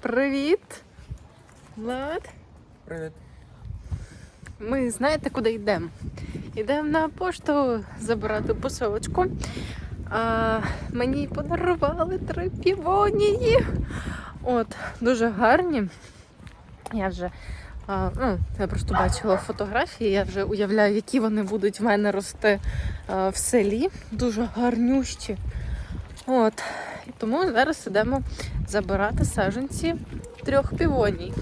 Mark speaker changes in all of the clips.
Speaker 1: Привіт! Влад.
Speaker 2: Привіт.
Speaker 1: Ми знаєте, куди йдемо? Йдемо на пошту забирати посилочку. А, мені подарували три півонії. От, дуже гарні. Я вже а, ну, я просто бачила фотографії, я вже уявляю, які вони будуть в мене рости а, в селі. Дуже гарнющі. От. І тому зараз йдемо забирати саджанці трьох півоній.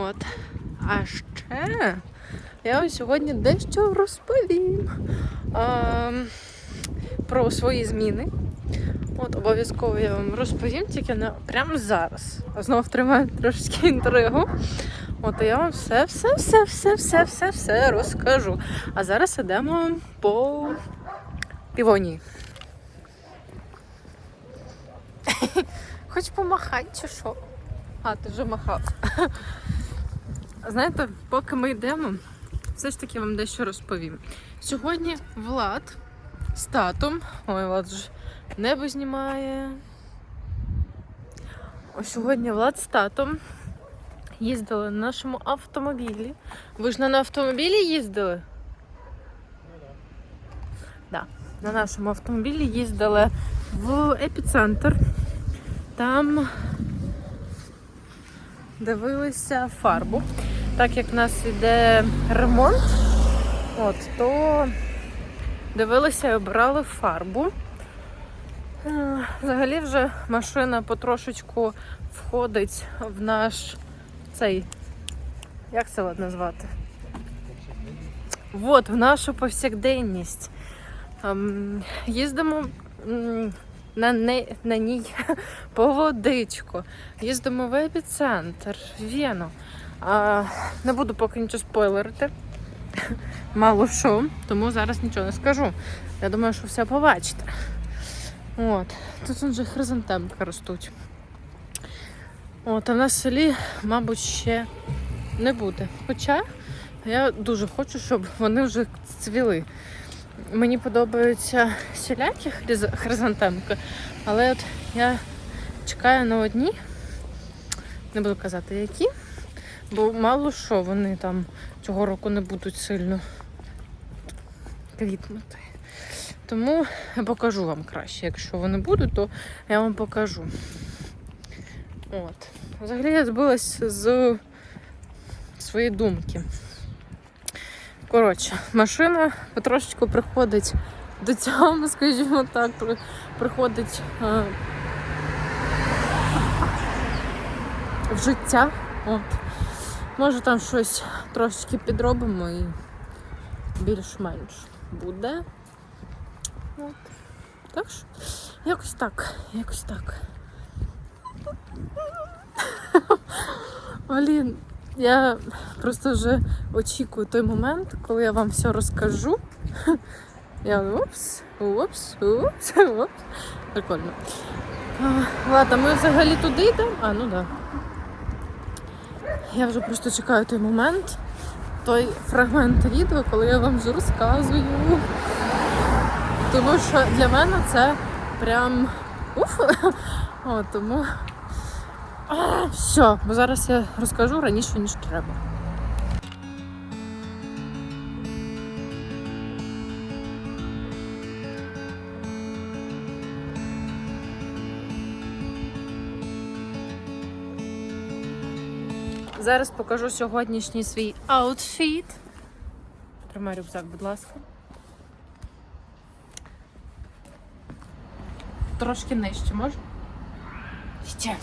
Speaker 1: От. А ще я вам сьогодні дещо розповім а, про свої зміни. От обов'язково я вам розповім, тільки не прямо зараз. Знов тримаю трошки інтригу. От я вам все, все, все, все, все, все, все розкажу. А зараз йдемо по півонії. Хоч помахати чи що? А, ти вже махав. Знаєте, поки ми йдемо, все ж таки вам дещо розповім. Сьогодні Влад з татом. Ой, Влад ж небо знімає. Ось сьогодні Влад з татом їздили на нашому автомобілі. Ви ж на автомобілі їздили? Да. На нашому автомобілі їздили в епіцентр. Там дивилися фарбу. Так як в нас іде ремонт, от, то дивилися і обирали фарбу. Е, Взагалі вже машина потрошечку входить в наш цей. Як це от назвати? От, в нашу повсякденність. Ем, їздимо на, не, на ній по водичку. Їздимо в епіцентр, Вену. А, не буду поки нічого спойлерити. Мало що, тому зараз нічого не скажу. Я думаю, що все побачите. От. Тут вже хризантемки ростуть. От, а в селі, мабуть, ще не буде. Хоча я дуже хочу, щоб вони вже цвіли. Мені подобаються всілякі хриз- хризантемки, але от я чекаю на одні, не буду казати які, бо мало що вони там цього року не будуть сильно квітнути. Тому я покажу вам краще. Якщо вони будуть, то я вам покажу. От. Взагалі я збилась з своєї думки. Коротше, машина потрошечку приходить до цього, скажімо так, приходить е, в життя. От. Може там щось трошечки підробимо і більш-менш буде. От. Так що, якось так, якось так. Блін, я просто вже очікую той момент, коли я вам все розкажу. Я упс, упс, упс, упс. Прикольно. Ладно, ми взагалі туди йдемо? А, ну так. Да. Я вже просто чекаю той момент, той фрагмент відео, коли я вам вже розказую. Тому що для мене це прям уф. О, тому все, бо зараз я розкажу раніше, ніж треба. Зараз покажу сьогоднішній свій аутфіт. Тримай рюкзак, будь ласка. Трошки нижче, може? Ще.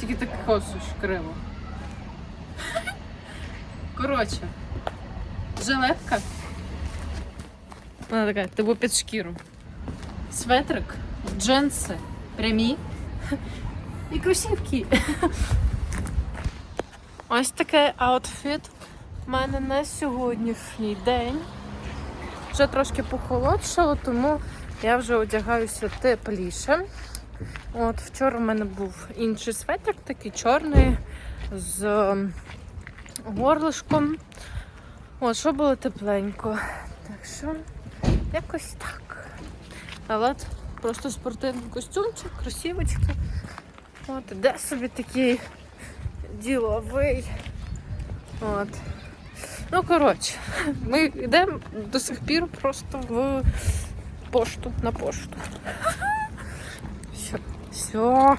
Speaker 1: Тільки так косу криво. Коротше, жилетка. Вона така, типу під шкіру. Светрик, джинси прямі і кросівки. Ось такий аутфіт у мене на сьогоднішній день. Вже трошки похолодшало, тому я вже одягаюся тепліше. От вчора в мене був інший светрик, такий чорний з ем, горлишком. От, що було тепленько. Так що, якось так. А от просто спортивний костюмчик, кросівочки. От, іде собі такий діловий. От. Ну, коротше, ми йдемо до сих пір просто в пошту на пошту. Все. Все.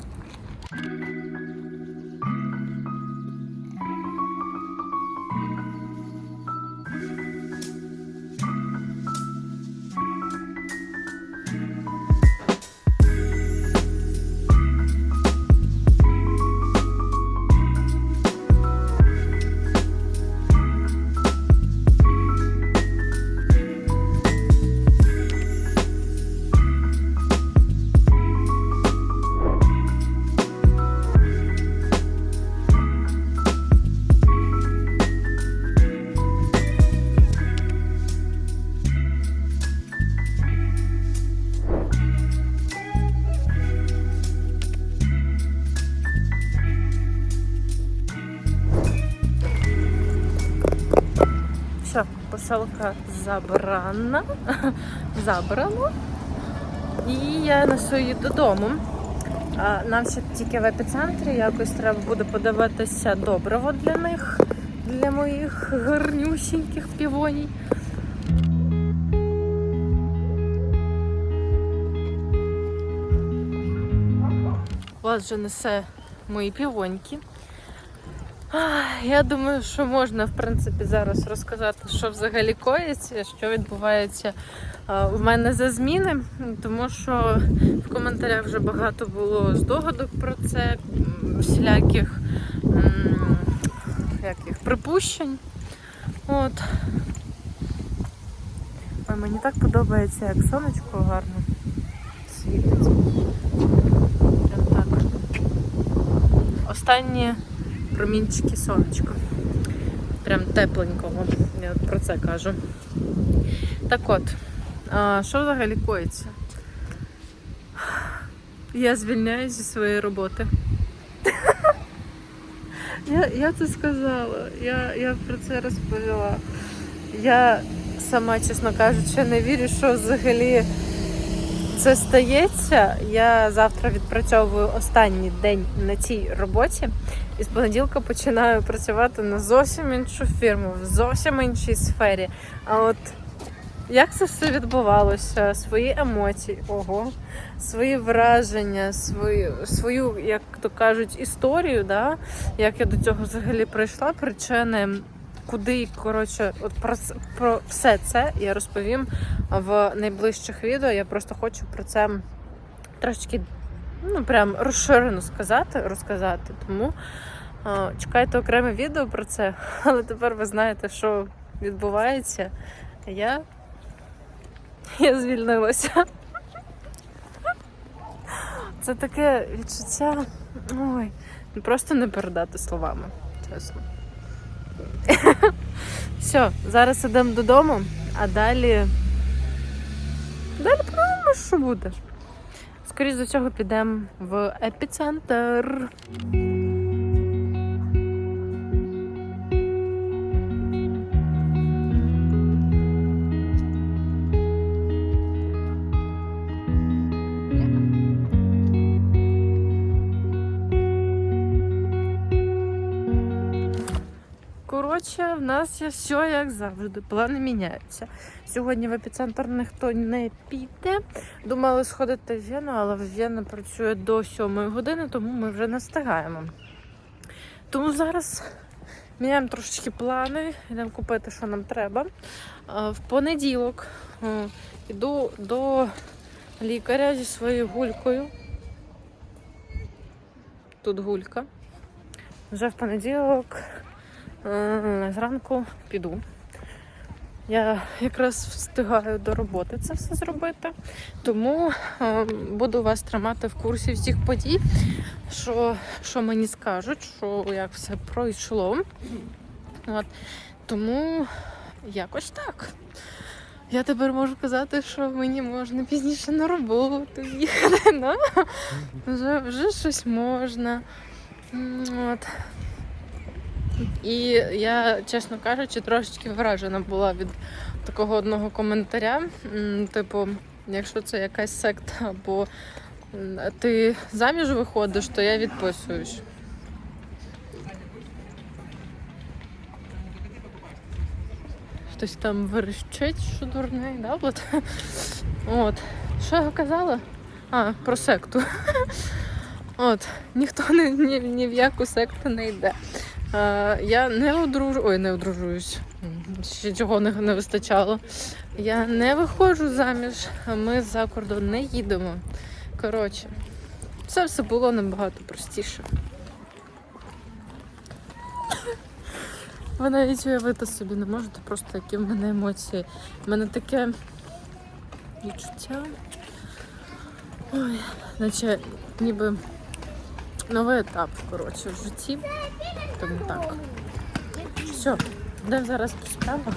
Speaker 1: Посилка забрана. Забрано. І я несу її додому. Нам ще тільки в епіцентрі якось треба буде подивитися добриво для них, для моїх гарнюсіньких півоній. Вас вже несе мої півоньки. Я думаю, що можна в принципі зараз розказати, що взагалі коїться, що відбувається в мене за зміни, тому що в коментарях вже багато було здогадок про це, всіляких м, як їх, припущень. От. Ой, мені так подобається, як сонечко гарно світить. Прям так. Останні промінчики сонечка. Прям тепленького. Я про це кажу. Так от, а, що взагалі коїться? Я звільняюсь зі своєї роботи. Я, я це сказала, я, я про це розповіла. Я сама, чесно кажучи, не вірю, що взагалі це стається. Я завтра відпрацьовую останній день на цій роботі. І з понеділка починаю працювати на зовсім іншу фірму, в зовсім іншій сфері. А от як це все відбувалося, свої емоції, ого, свої враження, свою, свою, як то кажуть, історію, да? як я до цього взагалі прийшла, причини, куди, коротше, от про, про все це я розповім в найближчих відео. Я просто хочу про це трошечки ну, прям розширено сказати, розказати. Тому а, чекайте окреме відео про це, але тепер ви знаєте, що відбувається. Я, я звільнилася. Це таке відчуття. Ой, ну, просто не передати словами, чесно. Все, зараз ідемо додому, а далі. Далі подивимось, що буде. Скоріше до цього підемо в епіцентр. Коротше, в нас є все як завжди. Плани міняються. Сьогодні в епіцентр ніхто не піде. Думали сходити в Вену, але в Вена працює до 7 години, тому ми вже не встигаємо. Тому зараз міняємо трошечки плани, йдемо купити, що нам треба. В понеділок е, йду до лікаря зі своєю гулькою. Тут гулька. Вже в понеділок е, зранку піду. Я якраз встигаю до роботи це все зробити, тому е, буду вас тримати в курсі всіх подій, що, що мені скажуть, що як все пройшло. От. Тому якось так. Я тепер можу казати, що мені можна пізніше на роботу їхати. Вже, вже щось можна. От. І я, чесно кажучи, трошечки вражена була від такого одного коментаря. Типу, якщо це якась секта або ти заміж виходиш, то я відписуюсь. Хтось там верещить, що дурний, да? От. От. Що я казала? А, про секту. От, ніхто ні, ні, ні в яку секту не йде. А, я не одружу... Ой, не одружуюсь. Ще чого не, не вистачало. Я не виходжу заміж, а ми за кордон не їдемо. Коротше, це все було набагато простіше. Ви навіть уявити собі не можете просто, які в мене емоції. У мене таке відчуття. Ой, наче ніби новий етап, коротше, в житті. Тому так. Все, йдемо зараз по справах.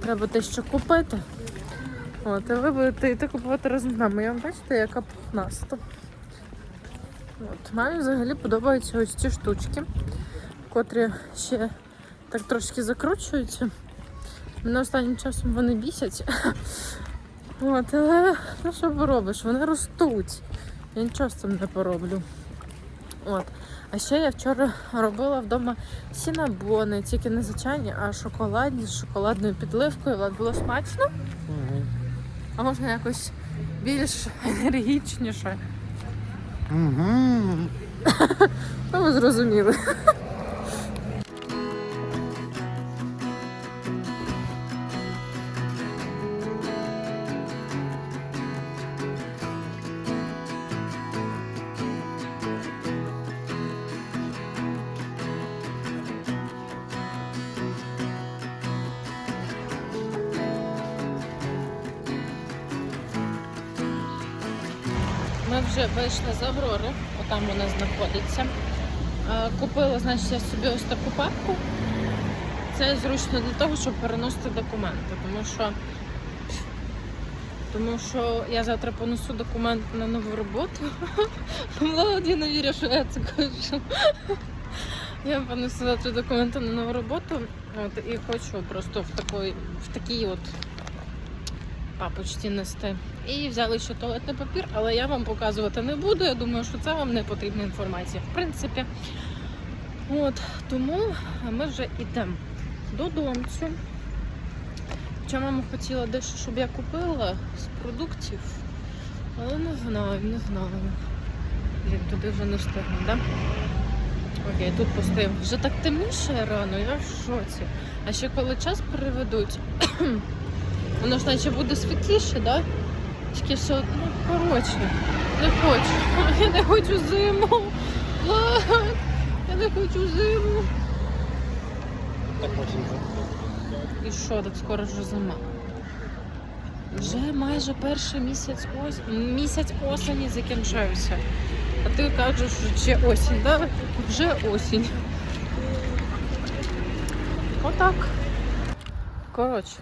Speaker 1: Треба те, що купити. От, і ви будете йти купувати разом з нами. Я вам бачите, яка пухнаста. От, мамі взагалі подобаються ось ці штучки, котрі ще так трошки закручуються. Мене останнім часом вони бісять. От, але ну що поробиш? Вони ростуть. Я нічого з цим не пороблю. От. А ще я вчора робила вдома сінабони, тільки не звичайні, а шоколадні з шоколадною підливкою. Влад, було смачно, а можна якось більш енергічніше.
Speaker 2: Угу.
Speaker 1: Ну, ви зрозуміли. вже вийшли з Аврори, отам вона знаходиться. Е, Купила, значить, я собі ось таку папку. Це зручно для того, щоб переносити документи, тому що, тому що я завтра понесу документи на нову роботу. Я не вірю, що я це кажу. Я понесу завтра документи на нову роботу от, і хочу просто в такій, в такій от папочці нести. І взяли ще туалетний папір, але я вам показувати не буду. Я думаю, що це вам не потрібна інформація. В принципі, от тому ми вже йдемо додомцю. Хоча мама хотіла дещо, щоб я купила з продуктів, але не знаю, не знаю. Блін, туди вже не встигну, да? Окей, тут постоїмо. Вже так темніше рано, я в шоці. А ще коли час переведуть, воно ж наче буде світліше, да? Тільки все ну, коротше, не хочу. Я не хочу зиму. Я не хочу зиму.
Speaker 2: Так очень
Speaker 1: І що, так скоро вже зима. Вже майже перший місяць ос... місяць осені закінчився. А ти кажеш, що ще осінь, да? Вже осінь. Отак. Коротше,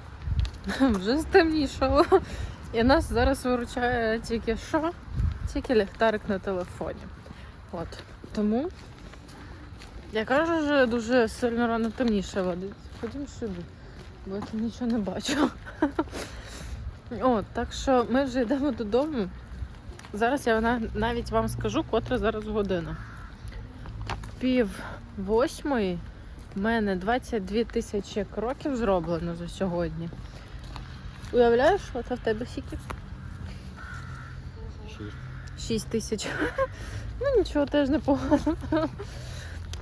Speaker 1: вже стемнішало. І нас зараз виручає тільки що? Тільки ліхтарик на телефоні. От. Тому я кажу, що дуже сильно рано темніше. Ходім сюди, бо я тут нічого не бачу. От, так що ми вже йдемо додому. Зараз я навіть вам скажу, котра зараз година. Пів восьмої. У мене 22 тисячі кроків зроблено за сьогодні. Уявляєш, що це в тебе скільки?
Speaker 2: Шість.
Speaker 1: 6 тисяч. Ну нічого, теж непогано.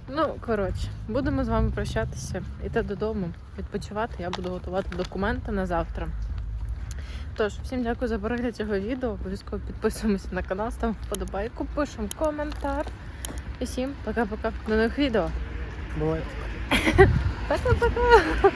Speaker 1: Ну, коротше, будемо з вами прощатися. Іти додому, відпочивати. Я буду готувати документи на завтра. Тож, всім дякую за перегляд цього відео. Обов'язково підписуємося на канал, ставимо вподобайку, пишемо коментар. І всім пока-пока. До нових відео.
Speaker 2: Бывает.
Speaker 1: Пока-пока.